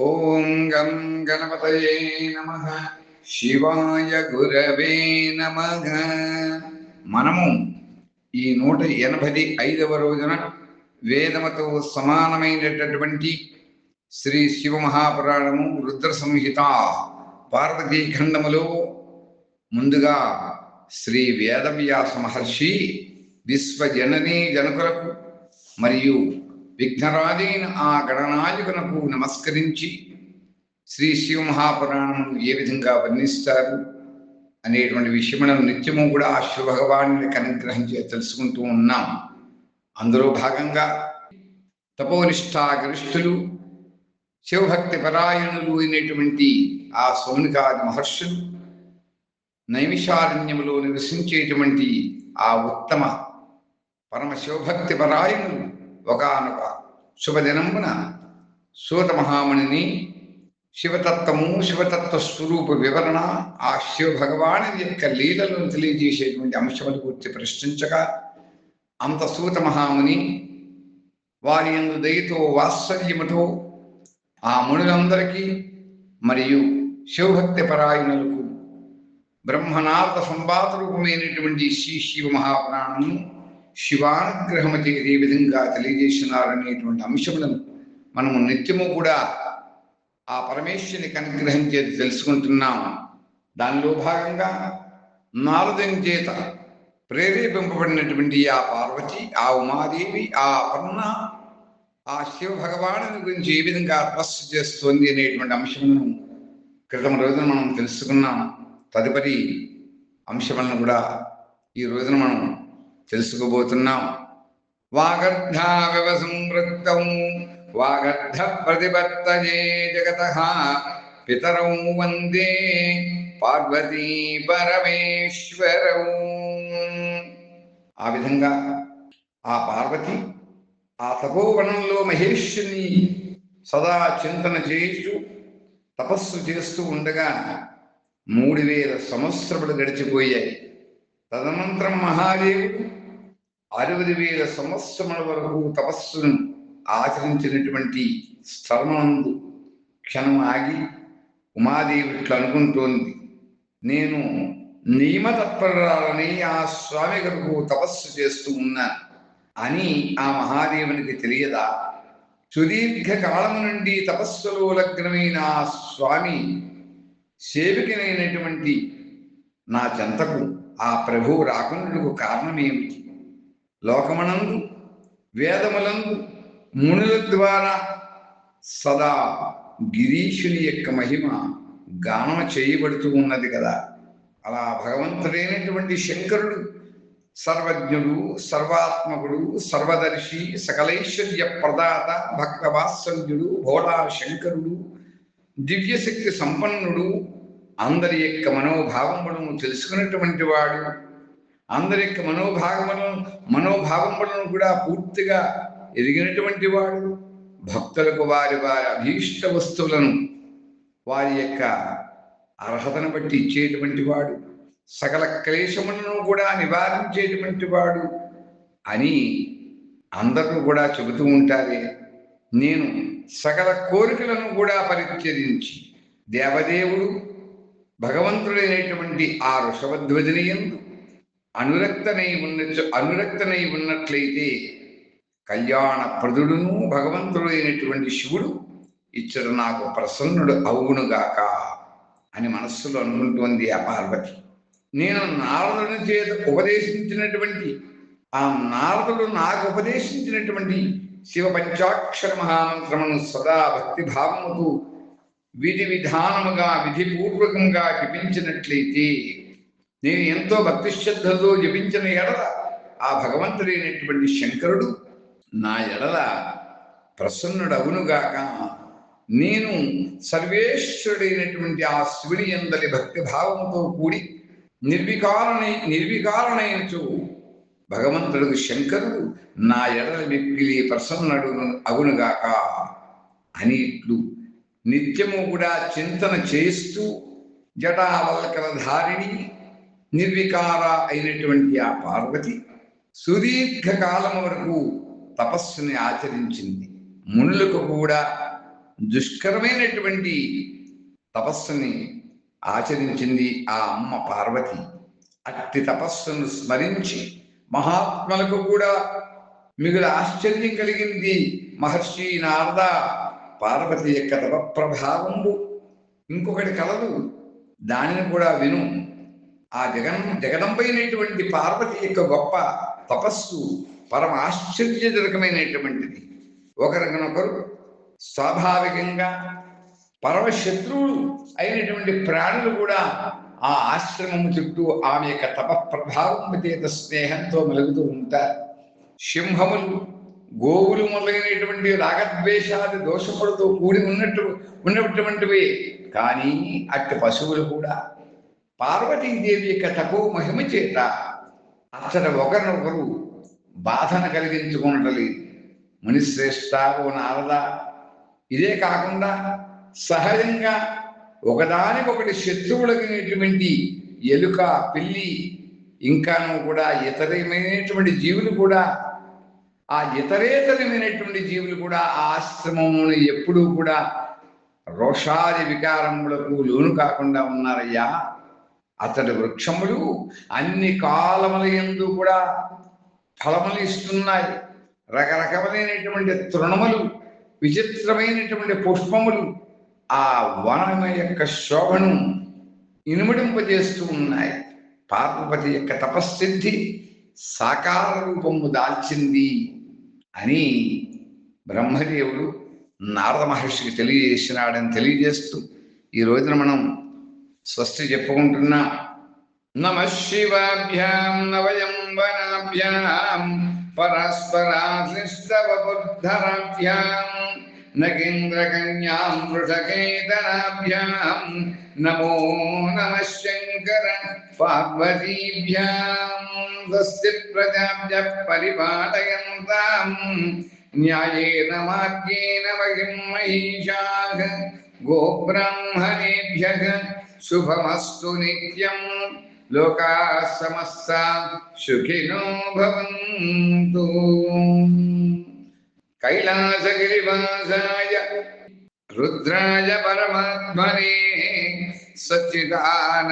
ఓం గం గణపతయే నమ. శివాయ గురవే నమ. మనము ఈ నూట ఎనభై ఐదవ రోజున వేదముతో సమానమైనటువంటి శ్రీ శివ మహాపురాణము రుద్ర సంహిత పార్వతీ ఖండములో ముందుగా శ్రీ వేదవ్యాస మహర్షి విశ్వజననీ జనకులకు మరియు విఘ్నరాజైన ఆ గణనాయకునకు నమస్కరించి శ్రీ శివమహాపురాణం ఏ విధంగా వర్ణిస్తారు అనేటువంటి విషయములను నిత్యము కూడా ఆ శివ భగవాను అనుగ్రహించి తెలుసుకుంటూ ఉన్నాం. అందులో భాగంగా తపోనిష్టాగరిష్ఠులు శివభక్తి పరాయణులు అయినటువంటి ఆ సోనికాది మహర్షులు నైమిషారణ్యములో నివసించేటువంటి ఆ ఉత్తమ పరమ శివభక్తి పరాయణులు ఒకనొక శుభదినమున సూత మహామునిని శివతత్వము శివతత్వ స్వరూప వివరణ ఆ శివ భగవాను యొక్క లీలలను తెలియజేసేటువంటి అంశములు గురించి ప్రశ్నించగా అంత సూత మహాముని వారి ఎందు దయతో వాత్సల్యముతో ఆ మునులందరికీ మరియు శివభక్తి పరాయణులకు బ్రహ్మనాథ సంవాద రూపమైనటువంటి శ్రీ శివ మహాపురాణము శివానుగ్రహము ఏ విధంగా తెలియజేసినారనేటువంటి అంశములను మనము నిత్యము కూడా ఆ పరమేశ్వరునికి అనుగ్రహించేది తెలుసుకుంటున్నాం. దానిలో భాగంగా నారదం చేత ప్రేరేపింపబడినటువంటి ఆ పార్వతి ఆ ఉమాదేవి ఆ అపర్ణ ఆ శివ భగవాను గురించి ఏ విధంగా తపస్సు చేస్తోంది అనేటువంటి అంశములను క్రితం రోజున మనం తెలుసుకున్నాం. తదుపరి అంశములను కూడా ఈ రోజున మనం తెలుసుకోబోతున్నాం వాగర్ధావివ సంవృత్తం వాగర్ధ ప్రతిపత్తజే జగత పితరౌ వందే పార్వతీ పరమేశ్వరౌ. ఆ విధంగా ఆ పార్వతి ఆ తపోవనంలో మహేష్ని సదా చింతన చేస్తూ తపస్సు చేస్తూ ఉండగా మూడు వేల సంవత్సరములు గడిచిపోయాయి. తదనంతరం మహాదేవుడు అరవై వేల సంవత్సరముల వరకు తపస్సును ఆచరించినటువంటి స్థలమందు క్షణం ఆగి ఉమాదేవి ఇట్లా అనుకుంటోంది. నేను నియమతత్పరాలని ఆ స్వామి గారు తపస్సు చేస్తూ ఉన్నాను అని ఆ మహాదేవునికి తెలియదా? సుదీర్ఘకాలము నుండి తపస్సులో లగ్నమైన ఆ స్వామి సేవికనైనటువంటి నా చెంతకు ఆ ప్రభువు రాకుండాకు కారణమేమిటి? లోకమనందు వేదములందు మునుల ద్వారా సదా గిరీషుని యొక్క మహిమ గానం చేయబడుతూ ఉన్నది కదా. అలా భగవంతుడైనటువంటి శంకరుడు సర్వజ్ఞుడు సర్వాత్మకుడు సర్వదర్శి సకలైశ్వర్య ప్రదాత భక్త వాత్సల్యుడు భోళా శంకరుడు దివ్యశక్తి సంపన్నుడు అందరి యొక్క మనోభావములను తెలుసుకున్నటువంటి వాడు అందరి యొక్క మనోభావములను మనోభావములను కూడా పూర్తిగా ఎరిగినటువంటి వాడు. భక్తులకు వారి వారి అభీష్ట వస్తువులను వారి యొక్క అర్హతను బట్టి ఇచ్చేటువంటి వాడు. సకల క్లేశములను కూడా నివారించేటువంటి వాడు అని అందరూ కూడా చెబుతూ ఉంటారే. నేను సకల కోరికలను కూడా పరిత్యజించి దేవదేవుడు భగవంతుడైనటువంటి ఆ ఋషభధ్వజని ఎందు అనురక్తనై ఉన్న అనురక్తనై ఉన్నట్లయితే కళ్యాణ ప్రదుడును భగవంతుడైనటువంటి శివుడు ఇచ్చడు నాకు ప్రసన్నుడు అవునుగాక అని మనస్సులో అనుకుంటోంది ఆ పార్వతి. నేను నారదుని చేత ఉపదేశించినటువంటి ఆ నారదుడు నాకు ఉపదేశించినటువంటి శివ పంచాక్షర మహామంత్రమును సదా భక్తిభావముకు విధి విధానముగా విధిపూర్వకంగా జపించినట్లయితే నేను ఎంతో భక్తి శ్రద్ధతో జపించిన ఎడల ఆ భగవంతుడైనటువంటి శంకరుడు నా ఎడల ప్రసన్నుడవునుగాక. నేను సర్వేశ్వరుడైనటువంటి ఆ శివుడి ఎందలి భక్తి భావంతో కూడి నిర్వికారణై నిర్వికారణైనచు భగవంతుడు శంకరుడు నా ఎడల మిక్కిలి ప్రసన్నుడు అవునుగాక అని ఇట్లు నిత్యము కూడా చింతన చేస్తూ జటావల్కల ధారిణి నిర్వికార అయినటువంటి ఆ పార్వతి సుదీర్ఘకాలం వరకు తపస్సుని ఆచరించింది. మునులకు కూడా దుష్కరమైనటువంటి తపస్సుని ఆచరించింది ఆ అమ్మ పార్వతి. అట్టి తపస్సును స్మరించి మహాత్ములకు కూడా మిగులు ఆశ్చర్యం కలిగింది. మహర్షి నారద పార్వతి యొక్క తప ప్రభావము ఇంకొకటి కలదు. దానిని కూడా విను. ఆ జగన్ జగదంబైనటువంటి పార్వతి యొక్క గొప్ప తపస్సు పరమ ఆశ్చర్యజనకమైనటువంటిది. ఒకరికొనొకరు స్వాభావికంగా పరమ శత్రువులు అయినటువంటి ప్రాణులు కూడా ఆ ఆశ్రమం చుట్టూ ఆమె యొక్క తప ప్రభావం చేత స్నేహంతో మెలుగుతూ ఉంటారు. సింహములు గోవులు మొదలైనటువంటి రాగద్వేషాలు దోషములతో కూడి ఉన్నట్టు ఉన్నటువంటివి. కానీ అట్టి పశువులు కూడా పార్వతీదేవి యొక్క తపో మహిమ చేత అచ్చట ఒకరినొకరు బాధన కలిగించుకున్నట్లేదు మునిశ్రేష్ట ఓ నారద ఇదే కాకుండా సహజంగా ఒకదానికొకటి శత్రువులగినటువంటి ఎలుక పిల్లి ఇంకాను కూడా ఇతరమైనటువంటి జీవులు కూడా ఆ ఇతరేతరమైనటువంటి జీవులు కూడా ఆ ఆశ్రమమును ఎప్పుడూ కూడా రోషాది వికారములకు లోను కాకుండా ఉన్నారయ్యా. అతడి వృక్షములు అన్ని కాలముల యందు కూడా ఫలములు ఇస్తున్నాయి. రకరకములైనటువంటి తృణములు విచిత్రమైనటువంటి పుష్పములు ఆ వనం యొక్క శోభను ఇనుమడింపజేస్తూ ఉన్నాయి. పార్వతి యొక్క తపస్సిద్ధి సాకార రూపము దాల్చింది అని బ్రహ్మదేవుడు నారద మహర్షికి తెలియజేసినాడని తెలియజేస్తూ ఈ రోజున మనం స్వస్తి చెప్పుకుంటున్నా నమ శివాభ్యాం నవయం వనాభ్యాం పరస్పరాశ్లిష్టవబుద్ధరాభ్యాం నగేంద్రకన్యాం వృషకేతనాభ్యాం నమో నమ శంకర పార్వతీభ్యాం స్వస్తి ప్రజాభ్య పరిపాలయంతాం న్యాయేన మార్గేణ మహిం మహిషాః గోబ్రాహ్మణేభ్యः శుభమస్తు నిత్యం లోకా సమస్త సుఖినో భవంతు కైలాసగిరివాసాయ రుద్రాయ పరమాత్మనే సచ్చిదానందరూపాయ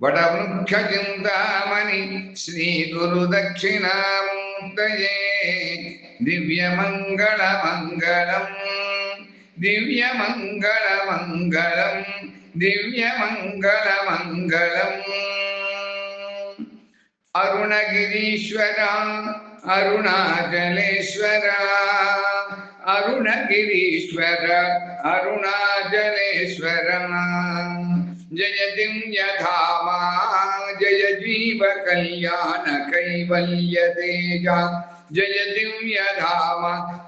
వడవృక్షచింతామణి శ్రీ గురు ദിവ്യമംഗളമംഗളം ദിവ്യമംഗളമംഗളം അരുണഗിരീശ്വര അരുണാചലേശ്വര അരുണഗിരീശ്വര അരുണാചലേശ്വര ജയതിം യഥാമാ ജയ ജീവ കല്യാണ കൈവല്യതേജ जय दिव्य धाम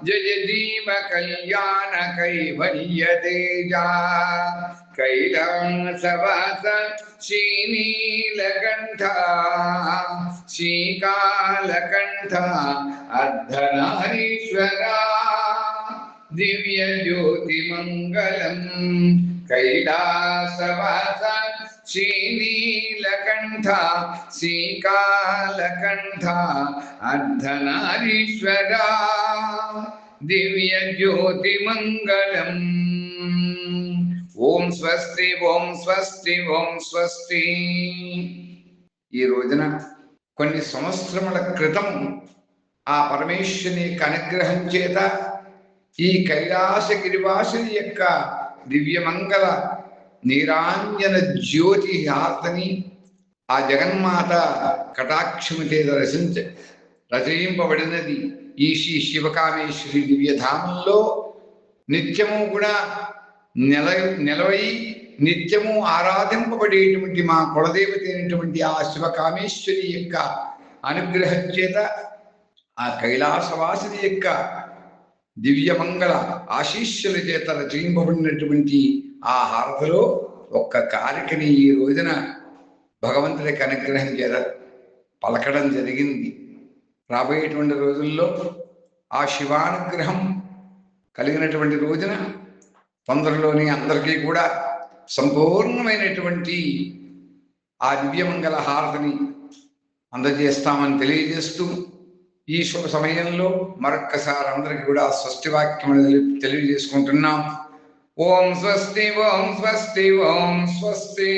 जय दीम कल्याण कैवल्यतेजा कैलासवास श्रीनीलकण्ठ श्रीकालकण्ठ अर्धनारीश्वरा। दिव्यज्योतिमङ्गलम् कैलासवासा శ్రీనీలకంఠ శ్రీకాళకంఠ అర్ధనారీశ్వరా దివ్య జ్యోతి మంగళం ఓం స్వస్తి ఓం స్వస్తి ఓం స్వస్తి. ఈ రోజున కొన్ని సంవత్సరముల క్రితం ఆ పరమేశ్వరుని యొక్క అనుగ్రహం చేత ఈ కైలాస గిరివాసుని యొక్క దివ్యమంగళ నీరాంజన జ్యోతి హార్తని ఆ జగన్మాత కటాక్షము చేత రచించ రచయింపబడినది ఈ శ్రీ శివకామేశ్వరి దివ్యధామంలో. నిత్యము కూడా నెల నిలవై నిత్యము ఆరాధింపబడేటువంటి మా కులదేవత అయినటువంటి ఆ శివకామేశ్వరి యొక్క అనుగ్రహం చేత ఆ కైలాసవాసిని యొక్క దివ్యమంగళ ఆశీస్సుల చేత రచయింపబడినటువంటి ఆ హారతిలో ఒక్క కారికని ఈ రోజున భగవంతుడికి అనుగ్రహం చేత పలకడం జరిగింది. రాబోయేటువంటి రోజుల్లో ఆ శివానుగ్రహం కలిగినటువంటి రోజున తొందరలోనే అందరికీ కూడా సంపూర్ణమైనటువంటి ఆ దివ్యమంగళ హారతిని అందజేస్తామని తెలియజేస్తూ ఈ శుభ సమయంలో మరొక్కసారి అందరికి కూడా స్వస్తి వాక్యం తెలియజేసుకుంటున్నాం. ఓం స్వస్తి ఓం స్వస్తి ఓం స్వస్తి.